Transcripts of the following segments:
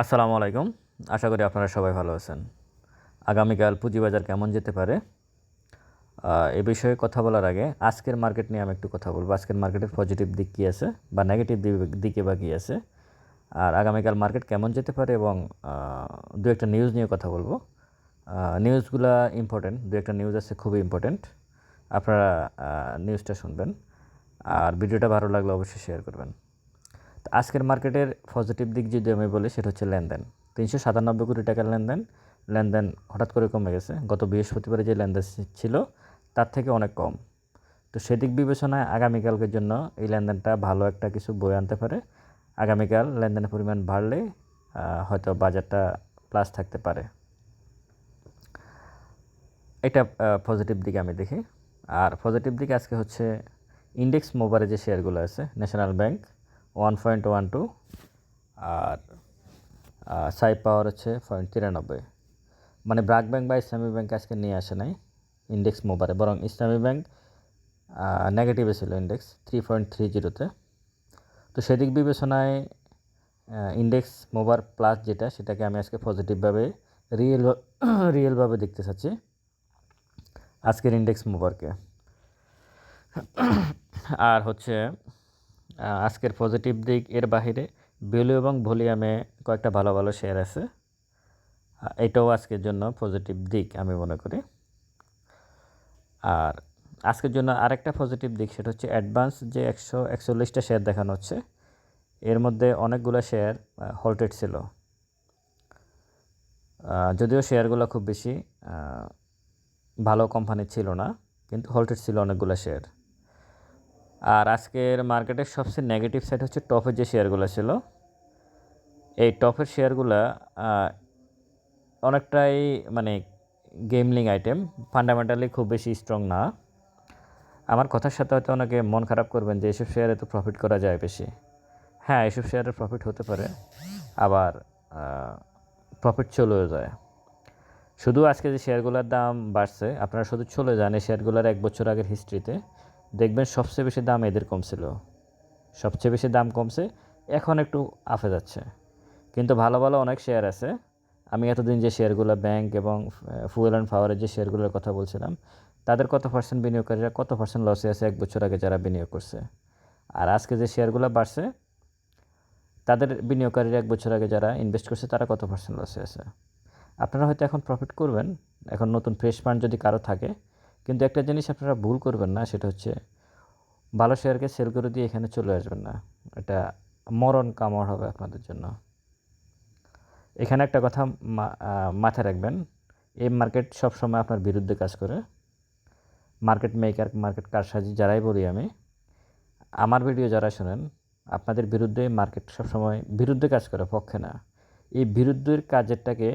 আসসালামু আলাইকুম। আশা করি আপনারা সবাই ভালো আছেন। আগামীকাল পুঁজিবাজার কেমন যেতে পারে এ বিষয়ে কথা বলার আগে আজকের মার্কেট নিয়ে আমি একটু কথা বলব। আজকের মার্কেটের পজিটিভ দিক কী আছে বা নেগেটিভ দিকে বা কী আছে, আর আগামীকাল মার্কেট কেমন যেতে পারে এবং দু একটা নিউজ নিয়ে কথা বলব। নিউজগুলা ইম্পর্টেন্ট দু একটা নিউজ আছে খুবই ইম্পর্টেন্ট আপনারা নিউজটা শুনবেন, আর ভিডিওটা ভালো লাগলে অবশ্যই শেয়ার করবেন। আজকের মার্কেটের পজিটিভ দিক যদি আমি বলি, সেটা হচ্ছে লেনদেন। তিনশো সাতানব্বই কোটি টাকার লেনদেন লেনদেন হঠাৎ করে কমে গেছে। গত বৃহস্পতিবারে যে লেনদেন ছিল, তার থেকে অনেক কম। তো সেদিক বিবেচনায় আগামীকালকের জন্য এই লেনদেনটা ভালো একটা কিছু বই আনতে পারে। আগামীকাল লেনদেনের পরিমাণ বাড়লে হয়তো বাজারটা প্লাস থাকতে পারে। এটা পজিটিভ দিকে আমি দেখি। আর পজিটিভ দিকে আজকে হচ্ছে ইন্ডেক্স মোবারে যে শেয়ারগুলো আছে national bank one point one two আর সাই পাওয়ার হচ্ছে পয়েন্ট তিরানব্বই। মানে ব্রাক ব্যাংক বা ইসলামী ব্যাংক আজকে নিয়ে আসে নাই ইন্ডেক্স মোবারে বরং ইসলামী ব্যাংক নেগেটিভে ছিল ইন্ডেক্স থ্রি পয়েন্ট থ্রি জিরোতে তো। সেদিক বিবেচনায় ইন্ডেক্স মোবার প্লাস যেটা, সেটাকে আমি আজকে পজিটিভভাবে রিয়েল রিয়েলভাবে দেখতে চাচ্ছি, আজকের ইন্ডেক্স মোবারকে। আর হচ্ছে আজকের পজিটিভ দিক এর বাহিরে ভ্যালু এবং ভলিউমে কয়েকটা ভালো ভালো শেয়ার আছে। এটাও আজকের জন্য পজিটিভ দিক আমি মনে করি। আর আজকের জন্য আরেকটা পজিটিভ দিক সেটা হচ্ছে অ্যাডভান্স যে একশো একচল্লিশটা শেয়ার দেখানো হচ্ছে, এর মধ্যে অনেকগুলো শেয়ার হল্টেড ছিল। যদিও শেয়ারগুলো খুব বেশি ভালো কোম্পানি ছিল না, কিন্তু হল্টেড ছিল অনেকগুলো শেয়ার আর আজকের মার্কেটের সবচেয়ে নেগেটিভ সাইড হচ্ছে টপের যে শেয়ারগুলো ছিল, এই টপের শেয়ারগুলো অনেকটাই মানে গেমলিং আইটেম ফান্ডামেন্টালি খুব বেশি স্ট্রং না। আমার কথার সাথে হয়তো অনেকে মন খারাপ করবেন যে এসব শেয়ারে তো প্রফিট করা যায় বেশি। হ্যাঁ এসব শেয়ারে প্রফিট হতে পারে, আবার প্রফিট চলেও যায়। শুধু আজকে যে শেয়ারগুলোর দাম বাড়ছে, আপনারা শুধু চলে যান এই শেয়ারগুলোর এক বছর আগের হিস্ট্রিতে দেখবেন সবচেয়ে বেশি দাম এদের কমছিল। সবচেয়ে বেশি দাম কমছে, এখন একটু আফে যাচ্ছে। কিন্তু ভালো ভালো অনেক শেয়ার আছে। আমি এতদিন যে শেয়ারগুলো ব্যাংক এবং ফুয়েল অ্যান্ড পাওয়ারের যে শেয়ারগুলোর কথা বলছিলাম, তাদের কত পার্সেন্ট বিনিয়োগকারীরা কত পার্সেন্ট লসে আছে এক বছর আগে যারা বিনিয়োগ করছে? আর আজকে যে শেয়ারগুলো বাড়ছে, তাদের বিনিয়োগকারীরা এক বছর আগে যারা ইনভেস্ট করছে, তারা কত পার্সেন্ট লসে আছে? আপনারা হয়তো এখন প্রফিট করবেন, এখন নতুন ফ্রেশ ফান্ড যদি কারও থাকে কিন্তু একটা জিনিস আপনারা ভুল করবেন না, সেটা হচ্ছে ভালো শেয়ারকে সেল করে দিয়ে এখানে চলে আসবেন না। এটা মরণ কামড় হবে আপনাদের জন্য। এখানে একটা কথা মাথায় রাখবেন, এই মার্কেট সবসময় আপনার বিরুদ্ধে কাজ করে। মার্কেট মেকার মার্কেট কারসাজি, যারাই বলি আমি, আমার ভিডিও যারা শোনেন, আপনাদের বিরুদ্ধে মার্কেট সবসময় বিরুদ্ধে কাজ করে, পক্ষে না। এই বিরুদ্ধের কাজেরটাকে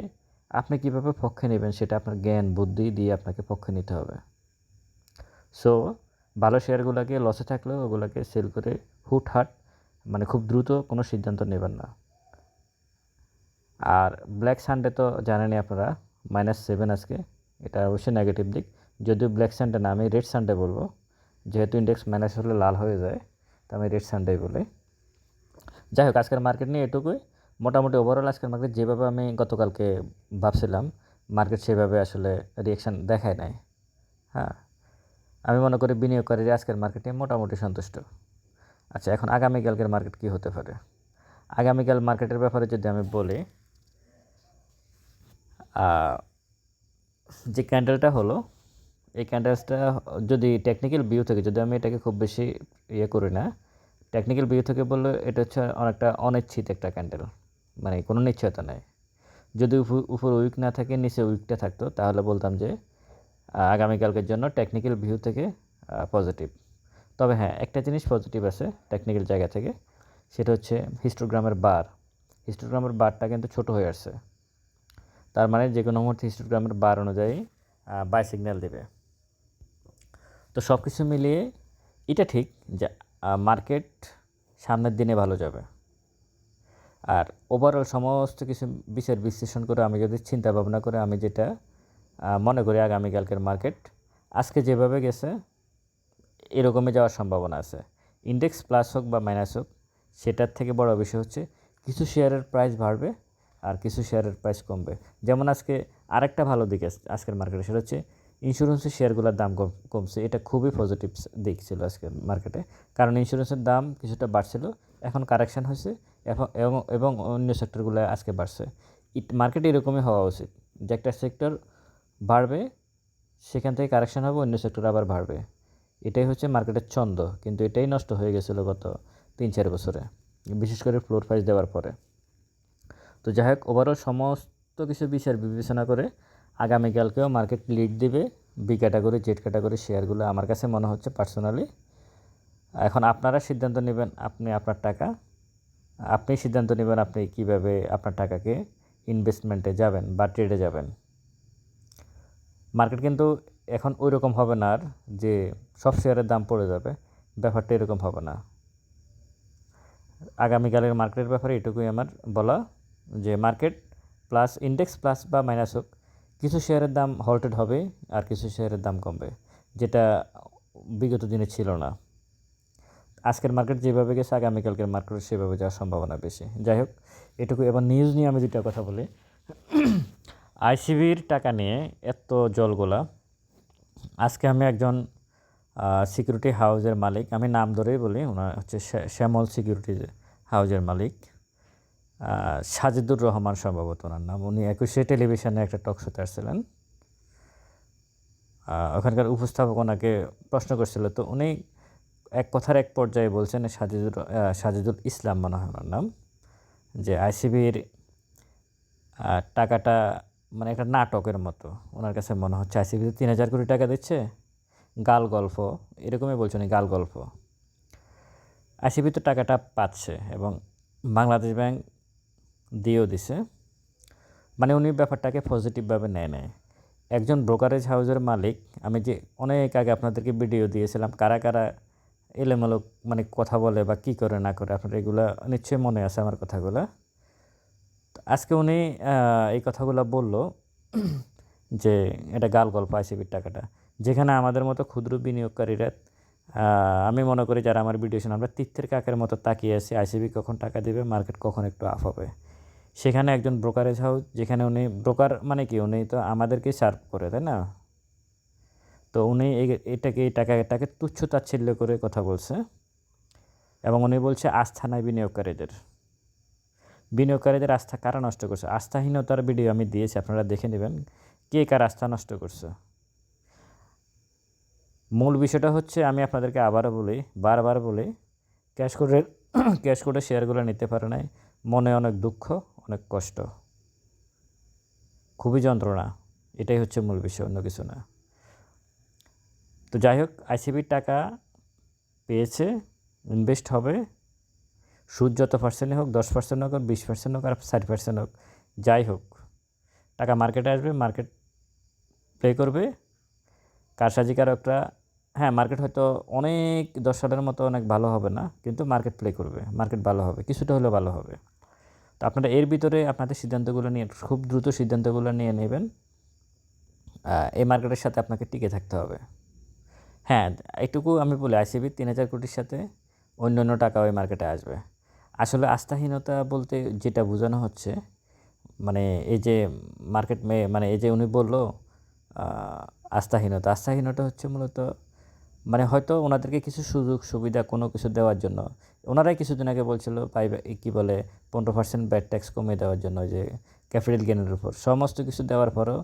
আপনি কীভাবে পক্ষে নেবেন, সেটা আপনার জ্ঞান, বুদ্ধি দিয়ে আপনাকে পক্ষে নিতে হবে। সো ভালো শেয়ারগুলোকে লসে থাকলেও ওগুলোকে সেল করে হুট হুটহাট মানে খুব দ্রুত কোনো সিদ্ধান্ত নেবেন না। আর ব্ল্যাক সানডে তো জানেনই আপনারা মাইনাস সেভেন আজকে, এটা অবশ্যই নেগেটিভ দিক। যদিও ব্ল্যাক সানডে না, আমি রেড সানডে বলব। যেহেতু ইন্ডেক্স মাইনাস হলে লাল হয়ে যায়, তো আমি রেড সানডে বলি। যাই হোক, আজকের মার্কেট নিয়ে এটুকুই। মোটামুটি ওভারঅল আজকের মার্কেট যেভাবে আমি গতকালকে ভাবছিলাম মার্কেট সেভাবে আসলে রিয়েকশান দেখায় নাই। হ্যাঁ। আমি মনে করি বিনিয়োগকারীরা আজকের মার্কেটে মোটামুটি সন্তুষ্ট। আচ্ছা এখন আগামীকালকের মার্কেট কী হতে পারে? আগামীকাল মার্কেটের ব্যাপারে যদি আমি বলি যে ক্যান্ডেলটা হলো, এই ক্যান্ডেলসটা যদি টেকনিক্যাল ভিউ থেকে, যদি আমি এটাকে খুব বেশি ইয়ে করি না টেকনিক্যাল ভিউ থেকে বললে এটা হচ্ছে অনেকটা অনিশ্চিত একটা ক্যান্ডেল। মানে কোনো নিশ্চয়তা নেই। যদি উপ- উপর উইক না থাকে, নিচে উইকটা থাকতো, তাহলে বলতাম যে আগামীকালকের জন্য টেকনিক্যাল ভিউ থেকে পজিটিভ তবে হ্যাঁ একটা জিনিস পজিটিভ আছে টেকনিক্যাল জায়গা থেকে, সেটা হচ্ছে হিস্টোগ্রামের বার হিস্টোগ্রামের বারটা কিন্তু ছোট হয়ে আসছে। তার মানে যে কোনো মুহূর্তে হিস্টোগ্রামের বার অনুযায়ী বাই সিগন্যাল দেবে। তো সব কিছু মিলিয়ে এটা ঠিক যে মার্কেট সামনের দিনে ভালো যাবে। আর ওভারঅল সমস্ত কিছু বিষয়ের বিশ্লেষণ করে আমি যদি চিন্তা ভাবনা করে আমি যেটা মনে করি আগামীকালকের মার্কেট আজকে যেভাবে গেছে, এরকমই যাওয়ার সম্ভাবনা আছে। ইন্ডেক্স প্লাস হোক বা মাইনাস হোক, সেটার থেকে বড় বিষয় হচ্ছে কিছু শেয়ারের প্রাইস বাড়বে আর কিছু শেয়ারের প্রাইস কমবে। যেমন আজকে আরেকটা ভালো দিক আজকের মার্কেটে সেটা হচ্ছে ইন্স্যুরেন্সের শেয়ারগুলোর দাম কম, কমছে। এটা খুবই পজিটিভ দিক ছিল আজকের মার্কেটে কারণ ইন্স্যুরেন্সের দাম কিছুটা বাড়ছিল, এখন কারেকশন হয়েছে এবং এবং অন্য সেক্টরগুলো আজকে বাড়ছে। ইট মার্কেট এরকমই হওয়া উচিত। যে একটা সেক্টর বাড়বে, সেখান থেকে কারেকশান হবে, অন্য সেক্টর আবার বাড়বে। এটাই হচ্ছে মার্কেটের ছন্দ, কিন্তু এটাই নষ্ট হয়ে গেছিল গত তিন চার বছরে, বিশেষ করে ফ্লোর প্রাইস দেওয়ার পরে। তো যাই হোক ওভারঅল সমস্ত কিছু বিচার বিবেচনা করে আগামীকালকেও মার্কেট লিড দিবে বি ক্যাটাগরি জেড ক্যাটাগরি শেয়ারগুলো আমার কাছে মনে হচ্ছে পার্সোনালি এখন আপনারা সিদ্ধান্ত নেবেন আপনি আপনার টাকা, আপনি সিদ্ধান্ত নেবেন আপনি কীভাবে আপনার টাকাকে ইনভেস্টমেন্টে যাবেন বা ট্রেডে যাবেন। মার্কেট কিন্তু এখন ওই রকম হবে না আর যে সব শেয়ারের দাম পড়ে যাবে, ব্যাপারটা এরকম হবে না। আগামীকালের মার্কেটের ব্যাপারে এটুকুই আমার বলা যে মার্কেট প্লাস ইন্ডেক্স প্লাস বা মাইনাস হোক, কিছু শেয়ারের দাম হল্টেড হবে আর কিছু শেয়ারের দাম কমবে, যেটা বিগত দিনে ছিল না। আজকের মার্কেট যেভাবে গেছে, আগামীকালকের মার্কেট সেভাবে যাওয়ার সম্ভাবনা বেশি। যাই হোক, এটুকু এবার নিউজ নিয়ে আমি দুটা কথা বলি। আইসিবির টাকা নিয়ে এত জলগোলা। আজকে আমি একজন সিকিউরিটি হাউজের মালিক। আমি নাম ধরেই বলি ওনার হচ্ছে শ্যা- শ্যামল সিকিউরিটি হাউজের মালিক। সাজিদুর রহমান সম্ভবত ওনার নাম। উনি একুশে টেলিভিশনে একটা টক শোতে আসছিলেন। ওখানকার উপস্থাপক ওনাকে প্রশ্ন করছিল, তো উনি এক কথার এক পর্যায়ে বলছেন, সাজিদুর সাজিদুল ইসলাম মনে হয় ওনার নাম, যে আইসিবির টাকাটা মানে একটা নাটকের মতো। ওনার কাছে মনে হচ্ছে আইসিবি তিন হাজার কোটি টাকা দিচ্ছে? গাল গল্প। এরকমই বলছেন গাল গল্প। আইসিবি তো টাকাটা পাচ্ছে এবং বাংলাদেশ ব্যাংক দিয়েও দিছে। মানে উনি ব্যাপারটাকে পজিটিভভাবে নেয় নেয় একজন ব্রোকারেজ হাউসের মালিক, আমি যে অনেক আগে আপনাদেরকে ভিডিও দিয়েছিলাম, কারা কারা এলোমেলো মানে কথা বলে বা কী করে না করে, আপনার এগুলো নিশ্চয়ই মনে আছে আমার কথাগুলো। আজকে উনি এই কথাগুলো বলল যে এটা গাল গল্প আইসিবির টাকাটা। যেখানে আমাদের মতো ক্ষুদ্র বিনিয়োগকারীরা আমি মনে করি যারা আমার ভিডিও শুনে, আমরা তীর্থের কাকের মতো তাকিয়ে আছি, আইসিবি কখন টাকা দেবে, মার্কেট কখন একটু আপ হবে। সেখানে একজন ব্রোকারেজ হাউস, যেখানে উনি, ব্রোকার মানে কি? উনি তো আমাদেরকেই সার্ভ করে, তাই না? তো উনি এটাকে, এই টাকাটাকে তুচ্ছ তাচ্ছিল্য করে কথা বলছে এবং উনি বলছে আস্থা নাই বিনিয়োগকারীদের। বিনিয়োগকারীদের আস্থা কারা নষ্ট করছে? আস্থাহীনতার ভিডিও আমি দিয়েছি, আপনারা দেখে নেবেন কে কার আস্থা নষ্ট করছে। মূল বিষয়টা হচ্ছে, আমি আপনাদেরকে আবারও বলি, বারবার বলি ক্যাশ কোডের ক্যাশ কোডের শেয়ারগুলো নিতে পারে নাই। মনে অনেক দুঃখ, অনেক কষ্ট। খুবই যন্ত্রণা। এটাই হচ্ছে মূল বিষয়, অন্য কিছু না। তো যাই হোক আইসিবির টাকা পেয়েছে ইনভেস্ট হবে। সুদ যত পার্সেন্টে হোক, দশ পার্সেন্ট হোক আর বিশ পার্সেন্ট হোক, আর ষাট পার্সেন্ট হোক, যাই হোক, টাকা মার্কেটে আসবে মার্কেট প্লে করবে। কারসাজি একটা হ্যাঁ মার্কেট হয়তো অনেক দশ সালের মতো অনেক ভালো হবে না, কিন্তু মার্কেট প্লে করবে মার্কেট ভালো হবে, কিছুটা হলেও ভালো হবে। তো আপনারা এর ভিতরে আপনাদের সিদ্ধান্তগুলো নিয়ে, খুব দ্রুত সিদ্ধান্তগুলো নিয়ে নেবেন এই মার্কেটের সাথে আপনাকে টিকে থাকতে হবে। হ্যাঁ এটুকু আমি বলি আইসিবি তিন হাজার কোটির সাথে অন্য অন্য টাকা ওই মার্কেটে আসবে। আসলে আস্থাহীনতা বলতে যেটা বোঝানো হচ্ছে মানে এই যে মার্কেট মে মানে এই যে উনি বলল আস্থাহীনতা। আস্থাহীনতা হচ্ছে মূলত মানে হয়তো ওনাদেরকে কিছু সুযোগ সুবিধা কোনো কিছু দেওয়ার জন্য, ওনারাই কিছুদিন আগে বলছিল পাই কী বলে, পনেরো পার্সেন্ট ব্যাড ট্যাক্স কমিয়ে দেওয়ার জন্য, যে ক্যাপিটাল গেনের উপর। সমস্ত কিছু দেওয়ার পরেও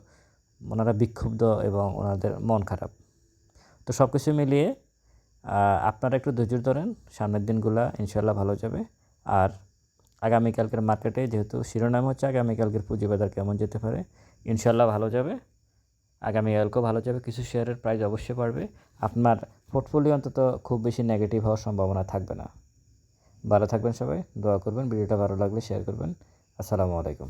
ওনারা বিক্ষুব্ধ এবং ওনাদের মন খারাপ। তো সব কিছু মিলিয়ে আপনারা একটু ধৈর্য ধরেন, সামনের দিনগুলা ইনশাল্লাহ ভালো যাবে। আর আগামীকালকের মার্কেটে যেহেতু শিরোনাম হচ্ছে, আগামীকালকের পুঁজিবাজার কেমন যেতে পারে ইনশাল্লাহ ভালো যাবে। আগামীকালকেও ভালো যাবে, কিছু শেয়ারের প্রাইস অবশ্যই বাড়বে। আপনার পোর্টফোলিও অন্তত খুব বেশি নেগেটিভ হওয়ার সম্ভাবনা থাকবে না। ভালো থাকবেন সবাই, দোয়া করবেন, ভিডিওটা ভালো লাগলে শেয়ার করবেন। আসসালামু আলাইকুম।